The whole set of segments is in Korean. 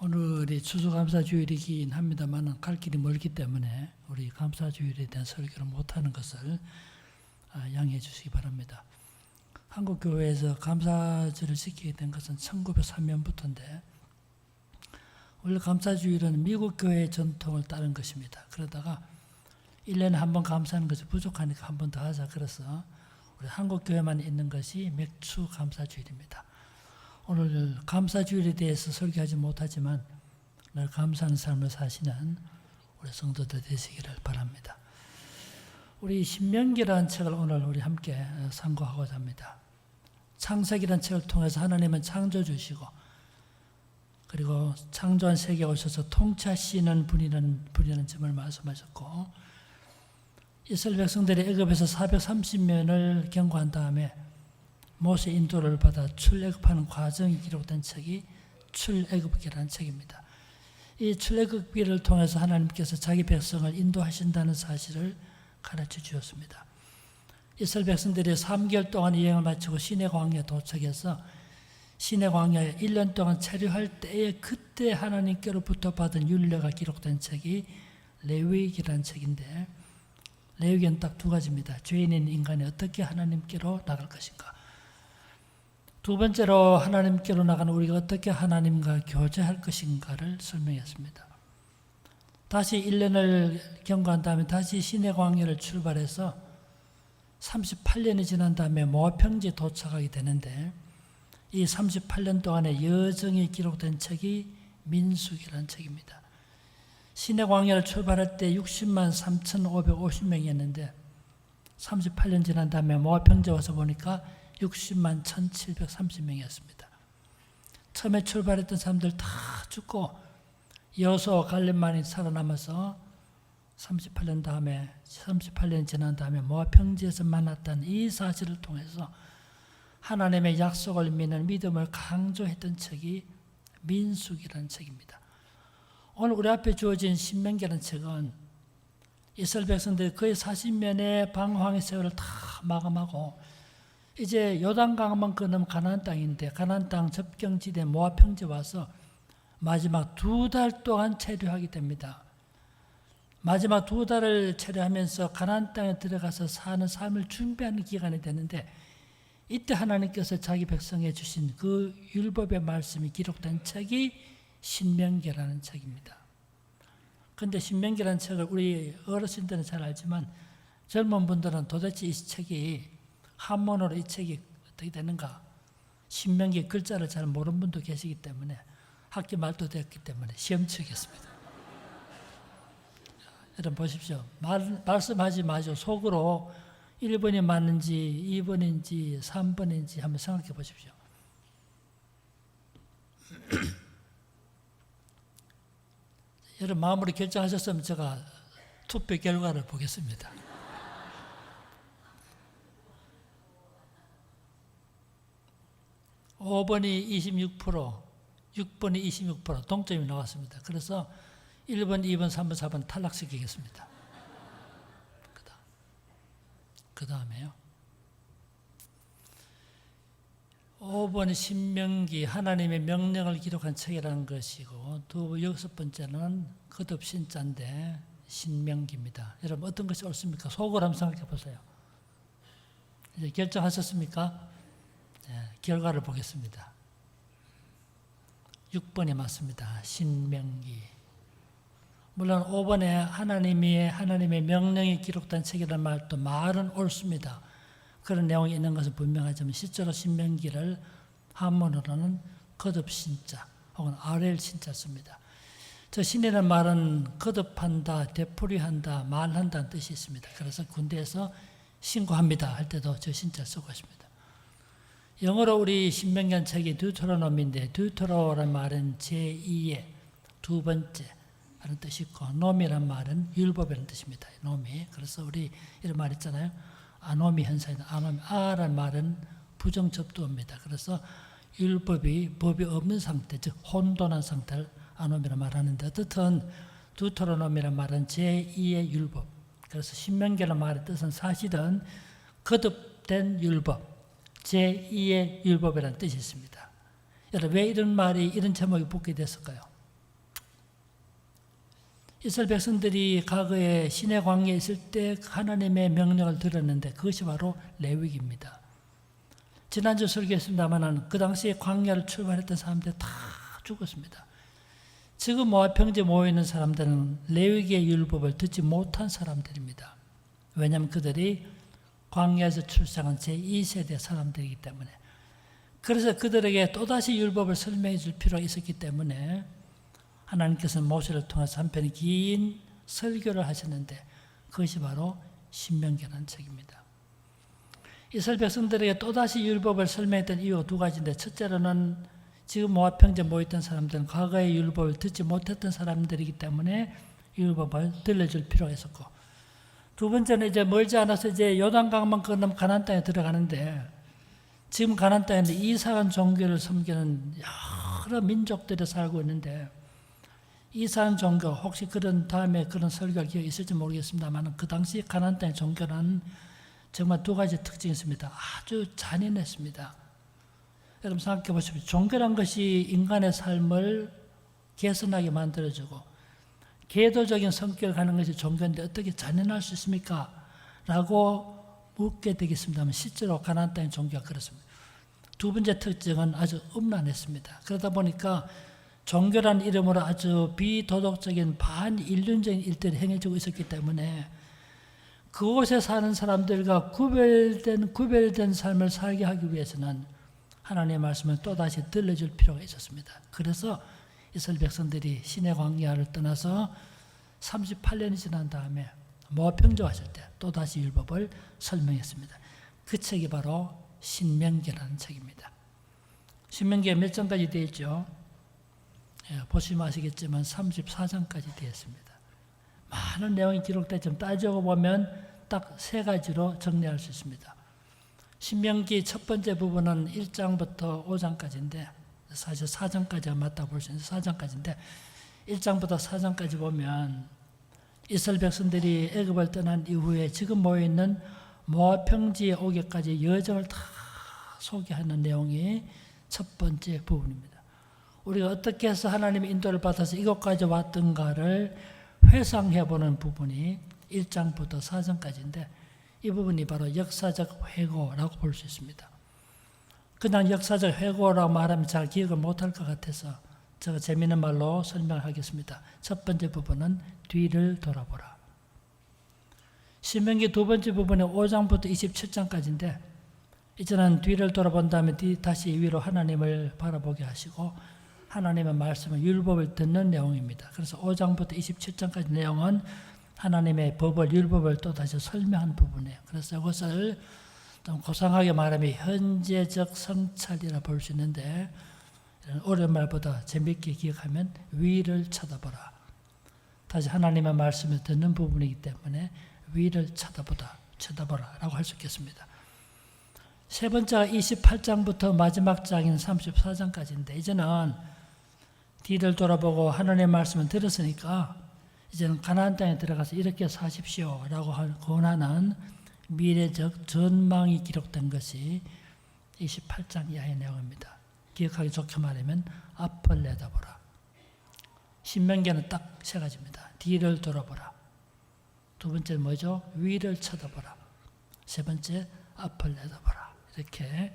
오늘이 추수감사 주일이긴 합니다만 갈 길이 멀기 때문에 우리 감사 주일에 대한 설교를 못하는 것을 아, 양해해 주시기 바랍니다. 한국 교회에서 감사주를 지키게 된 것은 1903년부터인데 원래 감사주일은 미국 교회의 전통을 따른 것입니다. 그러다가 1년에 한 번 감사하는 것이 부족하니까 한 번 더 하자 그래서 우리 한국 교회만 있는 것이 맥주 감사주일입니다. 오늘 감사주일에 대해서 설교하지 못하지만 늘 감사하는 삶을 사시는 우리 성도들 되시기를 바랍니다. 우리 신명기라는 책을 오늘 우리 함께 상고하고자 합니다. 창세기라는 책을 통해서 하나님은 창조 주시고 그리고 창조한 세계에 오셔서 통치하시는 분이라는 분이라는 점을 말씀하셨고 이스라엘 백성들이 애굽에서 430년을 경고한 다음에 모세 인도를 받아 출애굽하는 과정이 기록된 책이 출애굽기라는 책입니다. 이 출애굽기를 통해서 하나님께서 자기 백성을 인도하신다는 사실을 가르쳐 주었습니다. 이스라엘 백성들이 3개월 동안 여행을 마치고 시내 광야에 도착해서 시내 광야에 1년 동안 체류할 때에 그때 하나님께로부터 받은 윤례가 기록된 책이 레위기라는 책인데 레위기는 딱 두 가지입니다. 죄인인 인간이 어떻게 하나님께로 나갈 것인가. 두 번째로 하나님께로 나가는 우리가 어떻게 하나님과 교제할 것인가를 설명했습니다. 다시 1년을 경과한 다음에 다시 시내 광야를 출발해서 38년이 지난 다음에 모평지에 도착하게 되는데 이 38년 동안의 여정이 기록된 책이 민숙이라는 책입니다. 시내 광야를 출발할 때 60만 3,550명이었는데 38년 지난 다음에 모평지에 와서 보니까 60만 1,730명이었습니다. 처음에 출발했던 사람들 다 죽고 여호수아 갈렙만이 살아남아서 38년 다음에 38년 지난 다음에 모아평지에서 만났던 이 사실을 통해서 하나님의 약속을 믿는 믿음을 강조했던 책이 민숙이라는 책입니다. 오늘 우리 앞에 주어진 신명기라는 책은 이스라엘 백성들이 거의 40년의 방황의 세월을 다 마감하고 이제 요단강만 건너면 가나안 땅인데 가나안 땅 접경지대 모압 평지 와서 마지막 두 달 동안 체류하게 됩니다. 마지막 두 달을 체류하면서 가나안 땅에 들어가서 사는 삶을 준비하는 기간이 되는데 이때 하나님께서 자기 백성에 주신 그 율법의 말씀이 기록된 책이 신명기라는 책입니다. 근데 신명기라는 책을 우리 어르신들은 잘 알지만 젊은 분들은 도대체 이 책이 한문으로 이 책이 어떻게 되는가? 신명기 글자를 잘 모르는 분도 계시기 때문에 학기 말도 됐기 때문에 시험 치겠습니다. 여러분 보십시오. 말, 말씀하지 마죠. 속으로 1번이 맞는지 2번인지 3번인지 한번 생각해 보십시오. 여러분 마음으로 결정하셨으면 제가 투표 결과를 보겠습니다. 오번이 26%, 6번이 26% 동점이 나왔습니다. 그래서 1번, 2번, 3번, 4번 탈락시키겠습니다. 그 다음. 그 다음에요. 5번이 신명기 하나님의 명령을 기록한 책이라는 것이고 두 여섯 번째는 거듭 신자인데 신명기입니다. 여러분 어떤 것이 옳습니까? 속으로 한번 생각해 보세요. 이제 결정하셨습니까? 네, 결과를 보겠습니다. 6번이 맞습니다. 신명기. 물론 5번에 하나님의 하나님의 명령이 기록된 책이라는 말도 말은 옳습니다. 그런 내용이 있는 것은 분명하지만 실제로 신명기를 한문으로는 거듭 신자 혹은 아렐 신자 씁니다. 저 신이라는 말은 거듭한다, 되풀이한다, 말한다는 뜻이 있습니다. 그래서 군대에서 신고합니다 할 때도 저 신자 쓰고 있습니다. 영어로 우리 신명기 책이 듀트로놈인데 듀트로란 말은 제2의 두 번째 라는 뜻이 있고 놈이란 말은 율법이라는 뜻입니다. 놈이 그래서 우리 이런 말 있잖아요. 아노미 현상이다. 아노미 아란 말은 부정접두입니다. 그래서 율법이 법이 없는 상태, 즉 혼돈한 상태를 아노미라 말하는데 어떻든 두토로놈이란 말은 제2의 율법. 그래서 신명기라는 말의 뜻은 사실은 거듭된 율법, 제2의 율법이라는 뜻이 있습니다. 여러분 왜 이런 말이 이런 제목이 붙게 됐을까요? 이스라엘 백성들이 과거에 신의 광야에 있을 때 하나님의 명령을 들었는데 그것이 바로 레위기입니다. 지난주 설교했습니다만 그 당시에 광야를 출발했던 사람들 다 죽었습니다. 지금 모압 평지에 모여 있는 사람들은 레위기의 율법을 듣지 못한 사람들입니다. 왜냐하면 그들이 광야에서 출생한 제2세대 사람들이기 때문에 그래서 그들에게 또다시 율법을 설명해 줄 필요가 있었기 때문에 하나님께서는 모세를 통해서 한편의 긴 설교를 하셨는데 그것이 바로 신명기라는 책입니다. 이스라엘 백성들에게 또다시 율법을 설명했던 이유가 두 가지인데 첫째로는 지금 모압 평지에 모였던 사람들은 과거의 율법을 듣지 못했던 사람들이기 때문에 율법을 들려줄 필요가 있었고 두 번째는 이제 멀지 않아서 이제 요단강만 건너면 가나안 땅에 들어가는데 지금 가나안 땅에는 이상한 종교를 섬기는 여러 민족들이 살고 있는데 이상한 종교 혹시 그런 다음에 그런 설교가 기억이 있을지 모르겠습니다만 그 당시 가나안 땅의 종교는 정말 두 가지 특징이 있습니다. 아주 잔인했습니다. 여러분 생각해 보십시오. 종교란 것이 인간의 삶을 개선하게 만들어주고 계도적인 성격을 가는 것이 종교인데 어떻게 잔인할 수 있습니까? 라고 묻게 되겠습니다만 실제로 가나안 땅의 종교가 그렇습니다. 두 번째 특징은 아주 음란했습니다. 그러다 보니까 종교란 이름으로 아주 비도덕적인 반인륜적인 일들이 행해지고 있었기 때문에 그곳에 사는 사람들과 구별된 구별된 삶을 살게 하기 위해서는 하나님의 말씀을 또다시 들려줄 필요가 있었습니다. 그래서 이스라엘 백성들이 신의 광야를 떠나서 38년이 지난 다음에 모압 평정하실 때 또다시 율법을 설명했습니다. 그 책이 바로 신명기라는 책입니다. 신명기에 몇 장까지 되어 있죠? 예, 보시면 아시겠지만 34장까지 되어 있습니다. 많은 내용이 기록되지만 따지고 보면 딱 세 가지로 정리할 수 있습니다. 신명기 첫 번째 부분은 1장부터 5장까지인데 사실 4장까지가 맞다 볼 수 있는데 4장까지인데 1장부터 4장까지 보면 이스라엘 백성들이 애굽을 떠난 이후에 지금 모여 있는 모압 평지에 오기까지 여정을 다 소개하는 내용이 첫 번째 부분입니다. 우리가 어떻게 해서 하나님의 인도를 받아서 이곳까지 왔던가를 회상해 보는 부분이 1장부터 4장까지인데 이 부분이 바로 역사적 회고라고 볼 수 있습니다. 그냥 역사적 회고라고 말하면 잘 기억을 못할 것 같아서 제가 재미있는 말로 설명하겠습니다. 첫 번째 부분은 뒤를 돌아보라. 신명기 두 번째 부분은 5장부터 27장까지인데 이제는 뒤를 돌아본 다음에 다시 위로 하나님을 바라보게 하시고 하나님의 말씀을 율법을 듣는 내용입니다. 그래서 5장부터 27장까지 내용은 하나님의 법을 율법을 또 다시 설명한 부분이에요. 그래서 이것을 좀 고상하게 말하면 현재적 성찰이라 볼 수 있는데 어려운 말보다 재밌게 기억하면 위를 쳐다보라. 다시 하나님의 말씀을 듣는 부분이기 때문에 위를 쳐다보다 쳐다보라 라고 할 수 있겠습니다. 세 번째가 28장부터 마지막 장인 34장까지인데 이제는 뒤를 돌아보고 하나님의 말씀을 들었으니까 이제는 가나안 땅에 들어가서 이렇게 사십시오 라고 권하는 미래적 전망이 기록된 것이 28장 이하의 내용입니다. 기억하기 좋게 말하면 앞을 내다보라. 신명기는 딱 세 가지입니다. 뒤를 돌아보라. 두 번째 뭐죠? 위를 쳐다보라. 세 번째 앞을 내다보라. 이렇게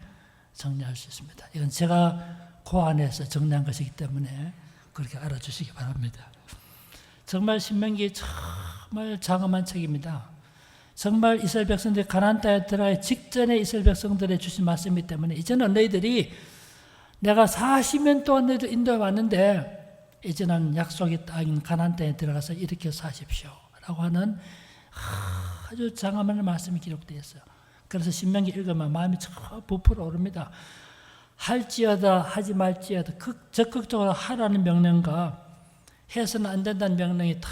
정리할 수 있습니다. 이건 제가 고안해서 정리한 것이기 때문에 그렇게 알아주시기 바랍니다. 정말 신명기 정말 장엄한 책입니다. 정말 이스라엘 백성들이 가나안 땅에 들어가기 직전에 이스라엘 백성들의 주신 말씀이기 때문에 이제는 너희들이 내가 40년 동안 너희들 인도해 왔는데 이제는 약속의 땅인 가나안 땅에 들어가서 이렇게 사십시오라고 하는 아주 장엄한 말씀이 기록되어 있어요. 그래서 신명기 읽으면 마음이 참 부풀어 오릅니다. 할지어다 하지 말지어다 극, 적극적으로 하라는 명령과 해서는 안 된다는 명령이 다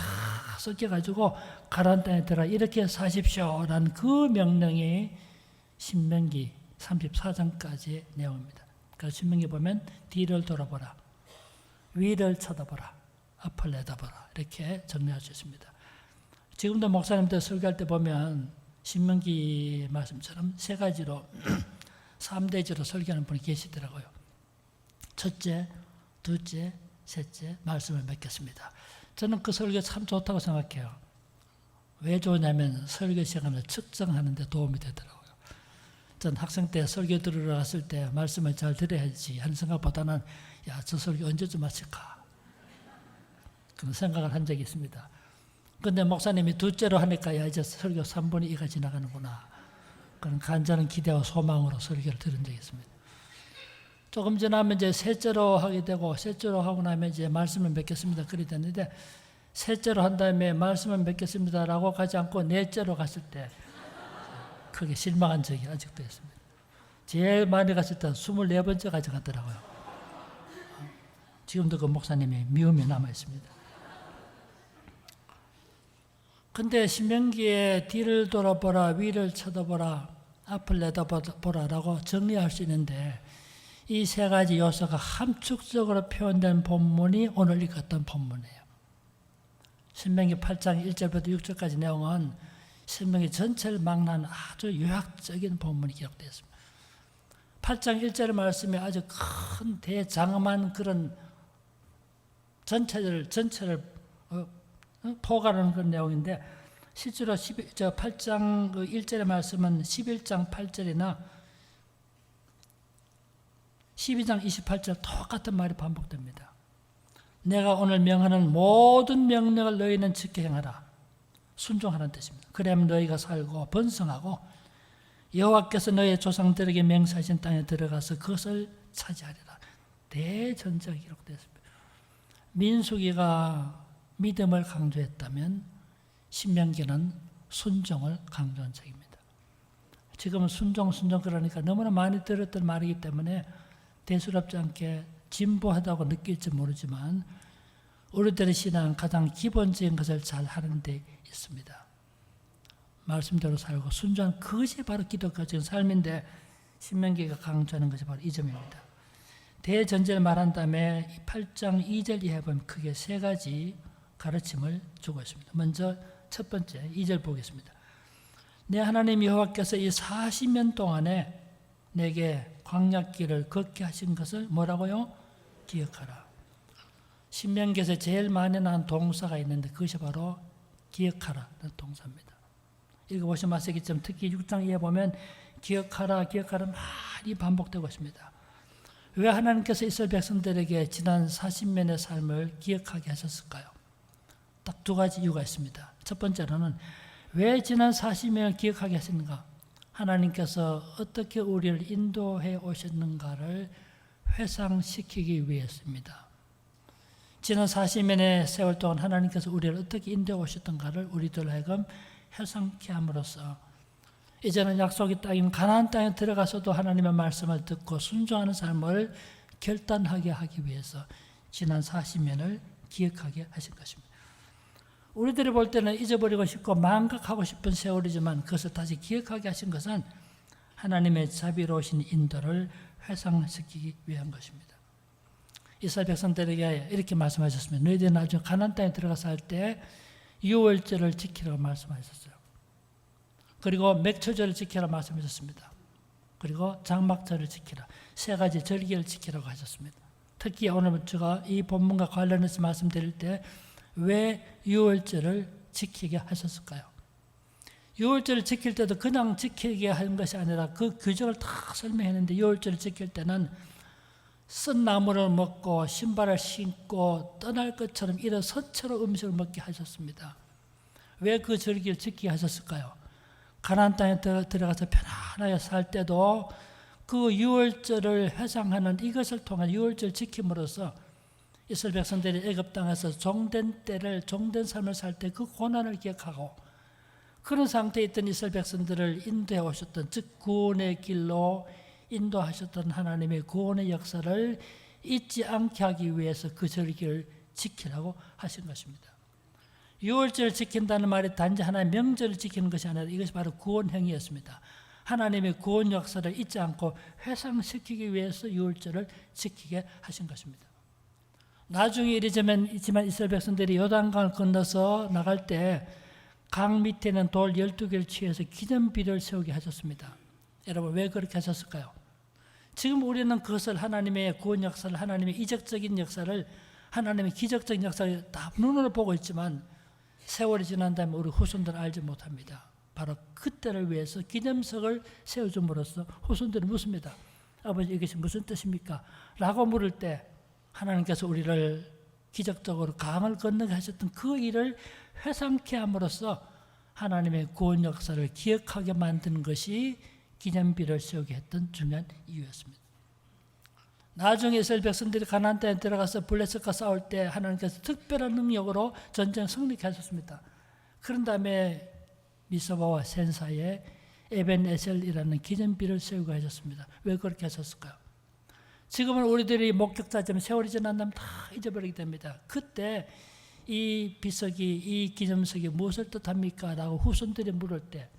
섞여가지고 땅에 들어 이렇게 사십시오라는 그 명령이 신명기 34장까지의 내용입니다. 그래서 신명기 보면 뒤를 돌아보라, 위를 쳐다보라, 앞을 내다보라 이렇게 정리할 수 있습니다. 지금도 목사님들 설교할 때 보면 신명기 말씀처럼 세 가지로 3대지로 설교하는 분이 계시더라고요. 첫째, 둘째, 셋째 말씀을 맺겠습니다. 저는 그 설교 참 좋다고 생각해요. 왜 좋냐면 설교 시간을 측정하는 데 도움이 되더라고요. 전 학생 때 설교 들으러 갔을 때 말씀을 잘 들어야지 하는 생각보다는 야, 저 설교 언제쯤 마칠까? 그런 생각을 한 적이 있습니다. 근데 목사님이 둘째로 하니까 야, 이제 설교 3분의 2가 지나가는구나. 그런 간절한 기대와 소망으로 설교를 들은 적이 있습니다. 조금 지나면 이제 셋째로 하게 되고 셋째로 하고 나면 이제 말씀을 맺겠습니다. 그리 됐는데 셋째로 한 다음에 말씀을 맺겠습니다라고 가지 않고 넷째로 갔을 때 크게 실망한 적이 아직도 있습니다. 제일 많이 갔을 때는 24번째까지 갔더라고요. 지금도 그 목사님의 미움이 남아 있습니다. 근데 신명기에 뒤를 돌아보라, 위를 쳐다보라, 앞을 내다보라라고 정리할 수 있는데 이 세 가지 요소가 함축적으로 표현된 본문이 오늘 읽었던 본문이에요. 신명기 8장 1절부터 6절까지 내용은 신명기 전체를 막는 아주 요약적인 본문이 기록되어 있습니다. 8장 1절 말씀에 아주 큰 대장엄한 그런 전체를 전체를 어, 어, 포괄하는 그런 내용인데 실제로 12, 저 8장 그 1절의 말씀은 11장 8절이나 12장 28절 똑같은 말이 반복됩니다. 내가 오늘 명하는 모든 명령을 너희는 지켜 행하라. 순종하는 뜻입니다. 그러면 너희가 살고 번성하고 여호와께서 너희 조상들에게 맹세하신 땅에 들어가서 그것을 차지하리라. 대전적이 기록되었습니다. 민수기가 믿음을 강조했다면 신명기는 순종을 강조한 책입니다. 지금은 순종 순종 그러니까 너무나 많이 들었던 말이기 때문에 대수롭지 않게 진보하다고 느낄지 모르지만 우리들의 신앙은 가장 기본적인 것을 잘 하는 데 있습니다. 말씀대로 살고 순종한 그것이 바로 기독교적인 삶인데 신명기가 강조하는 것이 바로 이 점입니다. 대전제를 말한 다음에 8장 2절 이하에 보면 크게 세 가지 가르침을 주고 있습니다. 먼저 첫 번째 2절 보겠습니다. 내 하나님 여호와께서 이 40년 동안에 내게 광약길을 걷게 하신 것을 뭐라고요? 기억하라. 신명기에서 제일 많이 나온 동사가 있는데 그것이 바로 기억하라는 동사입니다. 읽어보시면 아시겠지만 특히 6장 이에 보면 기억하라 기억하라 많이 반복되고 있습니다. 왜 하나님께서 이스라엘 백성들에게 지난 40년의 삶을 기억하게 하셨을까요? 딱 두 가지 이유가 있습니다. 첫 번째로는 왜 지난 40년을 기억하게 하셨는가? 하나님께서 어떻게 우리를 인도해 오셨는가를 회상시키기 위해서입니다. 지난 40년의 세월 동안 하나님께서 우리를 어떻게 인도해 오셨던가를 우리들 하여금 회상케 함으로써 이제는 약속의 땅인 가나안 땅에 들어가서도 하나님의 말씀을 듣고 순종하는 삶을 결단하게 하기 위해서 지난 40년을 기억하게 하신 것입니다. 우리들이 볼 때는 잊어버리고 싶고 망각하고 싶은 세월이지만 그것을 다시 기억하게 하신 것은 하나님의 자비로우신 인도를 회상시키기 위한 것입니다. 이스라엘 백성들에게 이렇게 말씀하셨습니다. 너희들이 나중에 가나안 땅에 들어가서 할 때 유월절을 지키라고 말씀하셨어요. 그리고 맥초절을 지키라 말씀하셨습니다. 그리고 장막절을 지키라. 세 가지 절기를 지키라고 하셨습니다. 특히 오늘 제가 이 본문과 관련해서 말씀드릴 때 왜 유월절을 지키게 하셨을까요? 유월절을 지킬 때도 그냥 지키게 하는 것이 아니라 그 규정을 다 설명했는데 유월절을 지킬 때는 쓴 나무를 먹고 신발을 신고 떠날 것처럼 일어선 채로 음식을 먹게 하셨습니다. 왜 그 절기를 지키게 하셨을까요? 가나안 땅에 들어가서 편안하게 살 때도 그 유월절을 회상하는 이것을 통한 유월절 지킴으로써 이스라엘 백성들이 애굽 땅에서 종된 때를 종된 삶을 살 때 그 고난을 기억하고 그런 상태에 있던 이스라엘 백성들을 인도해 오셨던 즉 구원의 길로 인도하셨던 하나님의 구원의 역사를 잊지 않게 하기 위해서 그 절기를 지키라고 하신 것입니다. 유월절을 지킨다는 말이 단지 하나의 명절을 지키는 것이 아니라 이것이 바로 구원 행위였습니다. 하나님의 구원 역사를 잊지 않고 회상시키기 위해서 유월절을 지키게 하신 것입니다. 나중에 이르자면 있지만 이스라엘 백성들이 요단강을 건너서 나갈 때 강 밑에는 돌 12개를 취해서 기념비를 세우게 하셨습니다. 여러분 왜 그렇게 하셨을까요? 지금 우리는 그것을 하나님의 구원 역사를 하나님의 이적적인 역사를 하나님의 기적적 역사를 다 눈으로 보고 있지만 세월이 지난 다음에 우리 후손들은 알지 못합니다. 바로 그때를 위해서 기념석을 세워줌으로써 후손들이 묻습니다. 아버지 이것이 무슨 뜻입니까? 라고 물을 때 하나님께서 우리를 기적적으로 강을 건너게 하셨던 그 일을 회상케 함으로써 하나님의 구원 역사를 기억하게 만드는 것이 기념비를 세우게 했던 중요한 이유였습니다. 나중에 이스라엘 백성들이 가나안 땅에 들어가서 블레셋과 싸울 때 하나님께서 특별한 능력으로 전쟁 승리케 하셨습니다. 그런 다음에 미서바와 센사에 에벤에셀이라는 기념비를 세우게 하셨습니다. 왜 그렇게 하셨을까요? 지금은 우리들이 목격자지만 세월이 지난 다음 다 잊어버리게 됩니다. 그때 이 비석이 이 기념석이 무엇을 뜻합니까? 라고 후손들이 물을 때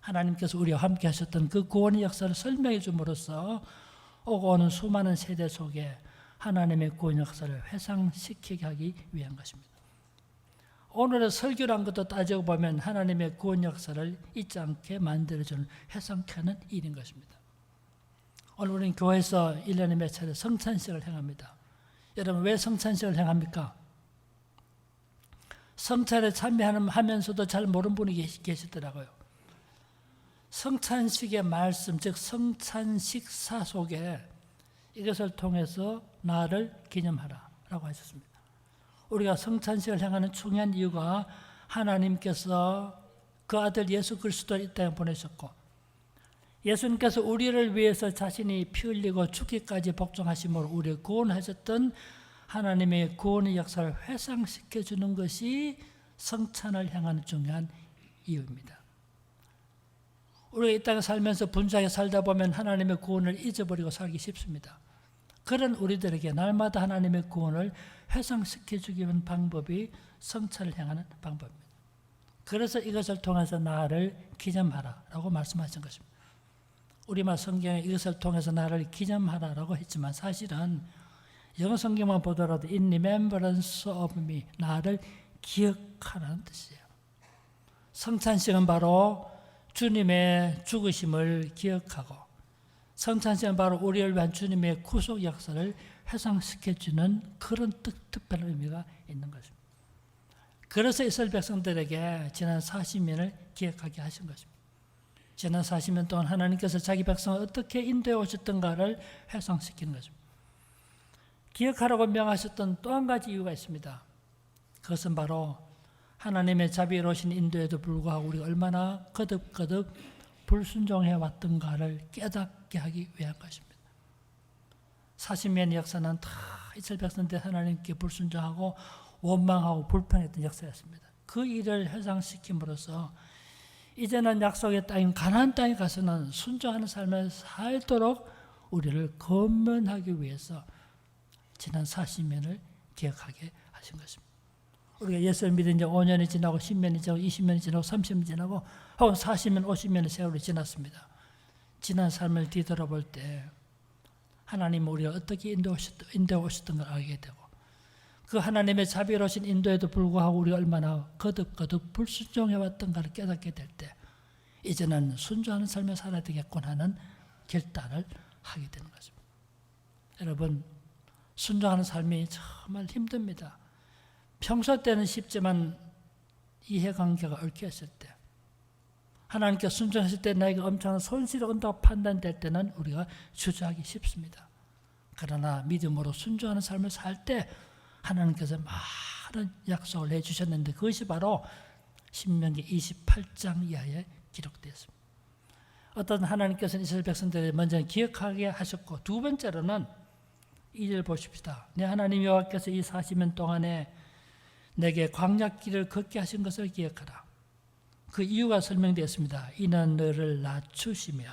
하나님께서 우리와 함께 하셨던 그 구원의 역사를 설명해 줌으로써 오고 오는 수많은 세대 속에 하나님의 구원 역사를 회상시키게 하기 위한 것입니다. 오늘의 설교란 것도 따지고 보면 하나님의 구원 역사를 잊지 않게 만들어주는 회상케 하는 일인 것입니다. 오늘 우리는 교회에서 1년에 몇 차례 성찬식을 행합니다. 여러분 왜 성찬식을 행합니까? 성찬에 참여하면서도 잘 모르는 분이 계시- 계시더라고요. 성찬식의 말씀, 즉 성찬식 사 속에 이것을 통해서 나를 기념하라 라고 하셨습니다. 우리가 성찬식을 행하는 중요한 이유가 하나님께서 그 아들 예수 그리스도를 이 땅에 보내셨고 예수님께서 우리를 위해서 자신이 피 흘리고 죽기까지 복종하심으로 우리를 구원하셨던 하나님의 구원의 역사를 회상시켜 주는 것이 성찬을 향하는 중요한 이유입니다. 우리가 이 땅에 살면서 분주하게 살다 보면 하나님의 구원을 잊어버리고 살기 쉽습니다. 그런 우리들에게 날마다 하나님의 구원을 회상시켜 주기 위한 방법이 성찬을 향하는 방법입니다. 그래서 이것을 통해서 나를 기념하라 라고 말씀하신 것입니다. 우리말 성경에 이것을 통해서 나를 기념하라 라고 했지만 사실은 영어 성경만 보더라도 in remembrance of me 나를 기억하라는 뜻이에요. 성찬식은 바로 주님의 죽으심을 기억하고 성찬식은 바로 우리를 위한 주님의 구속 역사를 회상시켜주는 그런 특, 특별한 의미가 있는 것입니다. 그래서 이스라엘 백성들에게 지난 40년을 기억하게 하신 것입니다. 지난 40년 동안 하나님께서 자기 백성을 어떻게 인도해 오셨던가를 회상시키는 것입니다. 기억하라고 명하셨던 또 한 가지 이유가 있습니다. 그것은 바로 하나님의 자비로우신 인도에도 불구하고 우리가 얼마나 거듭거듭 불순종해 왔던가를 깨닫게 하기 위한 것입니다. 40년의 역사는 다 이스라엘 백성들 하나님께 불순종하고 원망하고 불평했던 역사였습니다. 그 일을 회상시킴으로써 이제는 약속의 땅인 가나안 땅에 가서는 순종하는 삶을 살도록 우리를 건면하기 위해서 지난 40년을 기억하게 하신 것입니다. 우리가 예수를 믿은 지 5년이 지나고 10년이 지나고 20년이 지나고 30년이 지나고 혹은 40년, 50년의 세월이 지났습니다. 지난 삶을 뒤돌아볼 때 하나님 우리가 어떻게 인도해 오셨던 걸 알게 되고 그 하나님의 자비로우신 인도에도 불구하고 우리가 얼마나 거듭거듭 불순종해 왔던가를 깨닫게 될 때 이제는 순종하는 삶을 살아야 되겠군 하는 결단을 하게 되는 것입니다. 여러분 순종하는 삶이 정말 힘듭니다. 평소 때는 쉽지만 이해관계가 얽혀있을 때 하나님께 순종했을 때 나에게 엄청난 손실이 온다고 판단될 때는 우리가 주저하기 쉽습니다. 그러나 믿음으로 순종하는 삶을 살 때 하나님께서 많은 약속을 해주셨는데 그것이 바로 신명기 28장 이하에 기록되었습니다. 어떤 하나님께서는 이스라엘 백성들을 먼저 기억하게 하셨고 두 번째로는 이절 보십시다. 내 하나님 여호와께서 이 40년 동안에 내게 광야길을 걷게 하신 것을 기억하라. 그 이유가 설명되었습니다. 이는 너를 낮추시며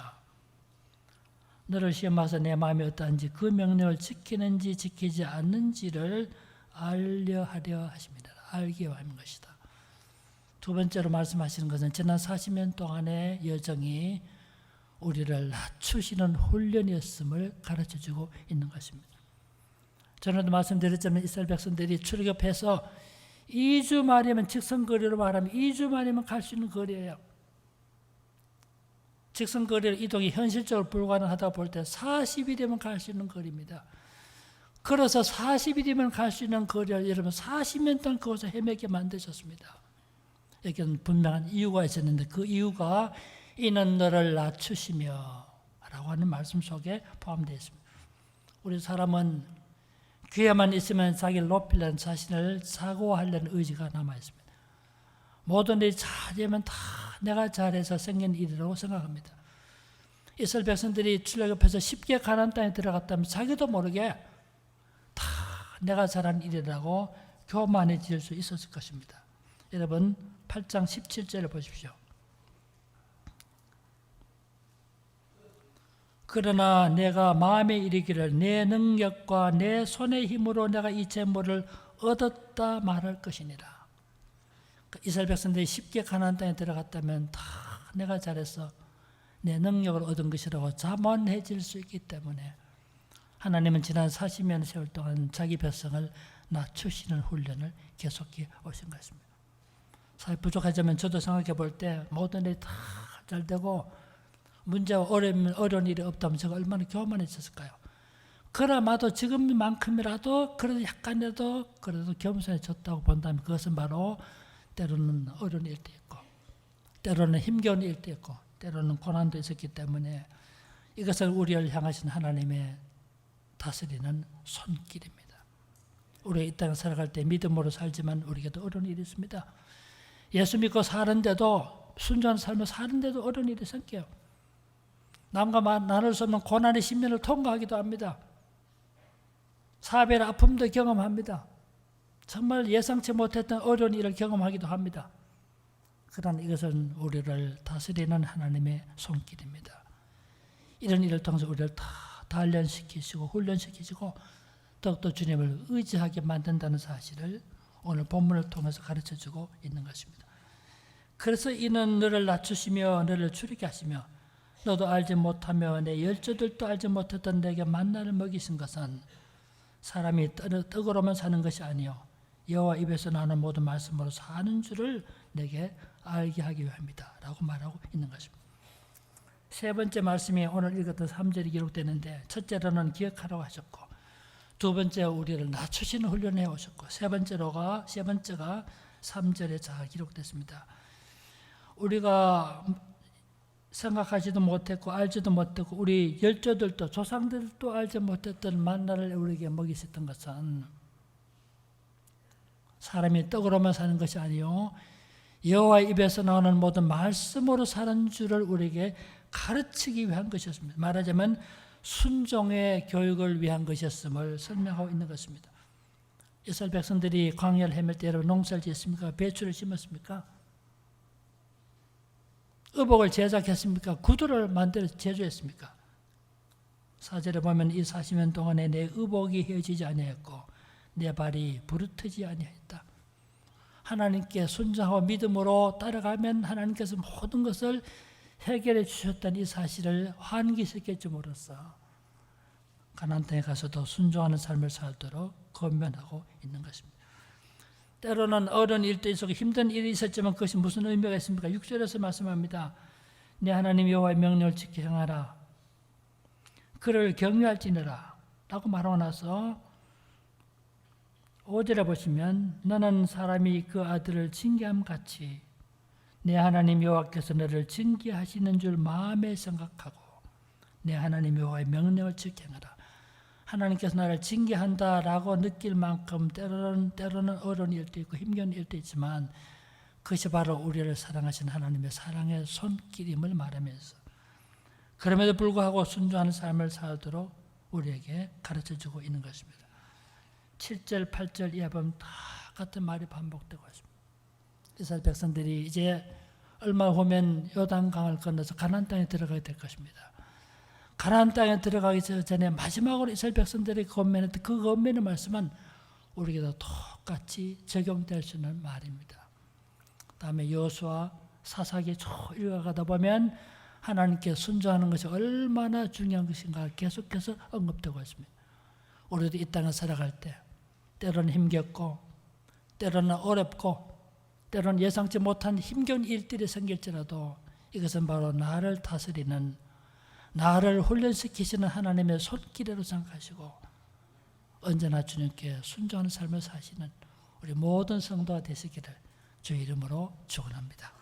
너를 시험하서 내 마음이 어떠한지 그 명령을 지키는지 지키지 않는지를 알려 하려 하십니다. 알게 하는 것이다. 두 번째로 말씀하시는 것은 지난 40년 동안의 여정이 우리를 낮추시는 훈련이었음을 가르쳐 주고 있는 것입니다. 전에도 말씀드렸지만 이스라엘 백성들이 출애굽해서 2주 만이면 직선 거리로 말하면 2주 만이면 갈 수 있는 거리예요. 직선 거리로 이동이 현실적으로 불가능하다 볼 때 40일이면 갈 수 있는 거리입니다. 걸어서 40일이면 갈 수 있는 거리를 여러분 40년 동안 그곳에 헤매게 만드셨습니다. 여기는 분명한 이유가 있었는데 그 이유가 이는 너를 낮추시며 라고 하는 말씀 속에 포함되어 있습니다. 우리 사람은 귀에만 있으면 자기를 높이려는 자신을 사고하려는 의지가 남아 있습니다. 모든 일이 잘 되면 다 내가 잘해서 생긴 일이라고 생각합니다. 이스라엘 백성들이 출애굽해서 쉽게 가나안 땅에 들어갔다면 자기도 모르게 다 내가 잘한 일이라고 교만해질 수 있었을 것입니다. 여러분 8장 17절을 보십시오. 그러나 내가 마음에 이르기를 내 능력과 내 손의 힘으로 내가 이 재물을 얻었다 말할 것이니라. 그 이스라엘 백성들이 쉽게 가나안 땅에 들어갔다면 다 내가 잘해서 내 능력을 얻은 것이라고 자만해질 수 있기 때문에 하나님은 지난 40년 세월 동안 자기 백성을 낮추시는 훈련을 계속해 오신 것입니다. 사회 부족하자면 저도 생각해 볼 때 모든 일이 다 잘 되고 문제와 어려운, 어려운 일이 없다면 제가 얼마나 교만했었을까요? 그나마도 지금만큼이라도 그래도 약간이라도 그래도 겸손해졌다고 본다면 그것은 바로 때로는 어려운 일도 있고 때로는 힘겨운 일도 있고 때로는 고난도 있었기 때문에 이것을 우리를 향하신 하나님의 다스리는 손길입니다. 우리 이 땅에 살아갈 때 믿음으로 살지만 우리에게도 어려운 일이 있습니다. 예수 믿고 사는데도 순전한 삶을 사는데도 어려운 일이 생겨요. 남과 나눌 수 없는 고난의 신면을 통과하기도 합니다. 사별의 아픔도 경험합니다. 정말 예상치 못했던 어려운 일을 경험하기도 합니다. 그러나 이것은 우리를 다스리는 하나님의 손길입니다. 이런 일을 통해서 우리를 다 단련시키시고 훈련시키시고 더욱더 주님을 의지하게 만든다는 사실을 오늘 본문을 통해서 가르쳐 주고 있는 것입니다. 그래서 이는 너를 낮추시며 너를 추리게 하시며 너도 알지 못하며 내 열조들도 알지 못했던 내게 만나를 먹이신 것은 사람이 떡- 떡으로만 사는 것이 아니요 여호와 입에서 나는 모든 말씀으로 사는 줄을 내게 알게 하기 위함이다 라고 말하고 있는 것입니다. 세 번째 말씀이 오늘 읽었던 3절이 기록되는데 첫째로는 기억하라고 하셨고 두 번째 우리를 낮추시는 훈련해 오셨고 세 번째로가 세 번째가 3절에 잘 기록됐습니다. 우리가 생각하지도 못했고 알지도 못했고 우리 열조들도 조상들도 알지 못했던 만나를 우리에게 먹이셨던 것은 사람이 떡으로만 사는 것이 아니요 여호와 입에서 나오는 모든 말씀으로 사는 줄을 우리에게 가르치기 위한 것이었습니다. 말하자면 순종의 교육을 위한 것이었음을 설명하고 있는 것입니다. 이스라엘 백성들이 광야를 헤맬 때 여러분 농사를 지었습니까? 배추를 심었습니까? 의복을 제작했습니까? 구두를 만들어 제조했습니까? 사절에 보면 이 40년 동안에 내 의복이 헤어지지 아니했고 내 발이 부르트지 아니했다. 하나님께 순종하고 믿음으로 따라가면 하나님께서 모든 것을 해결해 주셨다는 이 사실을 환기시켜 줌으로써 가나안 땅에 가서도 순종하는 삶을 살도록 권면하고 있는 것입니다. 때로는 어려운 일도 있었고 힘든 일이 있었지만 그것이 무슨 의미가 있습니까? 6절에서 말씀합니다. 내 하나님 여호와의 명령을 지켜 행하라. 그를 경외할지니라. 라고 말하고 나서 5절에 보시면 너는 사람이 그 아들을 징계함 같이 내 하나님 여호와께서 너를 징계하시는 줄 마음에 생각하고 내 하나님 여호와의 명령을 지켜 행하라. 하나님께서 나를 징계한다라고 느낄 만큼 때로는 때로는 어려운 일도 있고 힘겨운 일도 있지만 그것이 바로 우리를 사랑하신 하나님의 사랑의 손길임을 말하면서 그럼에도 불구하고 순종하는 삶을 살도록 우리에게 가르쳐 주고 있는 것입니다. 7절, 8절 이하 보면 다 같은 말이 반복되고 있습니다. 이스라엘 백성들이 이제 얼마 후면 요단강을 건너서 가나안 땅에 들어가게 될 것입니다. 가나안 땅에 들어가기 전에 마지막으로 이스라엘 백성들이 건면했던 그 건면의 말씀은 우리에게도 똑같이 적용될 수 있는 말입니다. 다음에 여수와 사사기 쭉 읽어가다 보면 하나님께 순종하는 것이 얼마나 중요한 것인가 계속해서 언급되고 있습니다. 우리도 이 땅에 살아갈 때 때로는 힘겹고 때로는 어렵고 때로는 예상치 못한 힘겨운 일들이 생길지라도 이것은 바로 나를 다스리는 나를 훈련시키시는 하나님의 손길이라고 생각하시고 언제나 주님께 순종하는 삶을 사시는 우리 모든 성도가 되시기를 주 이름으로 축원합니다.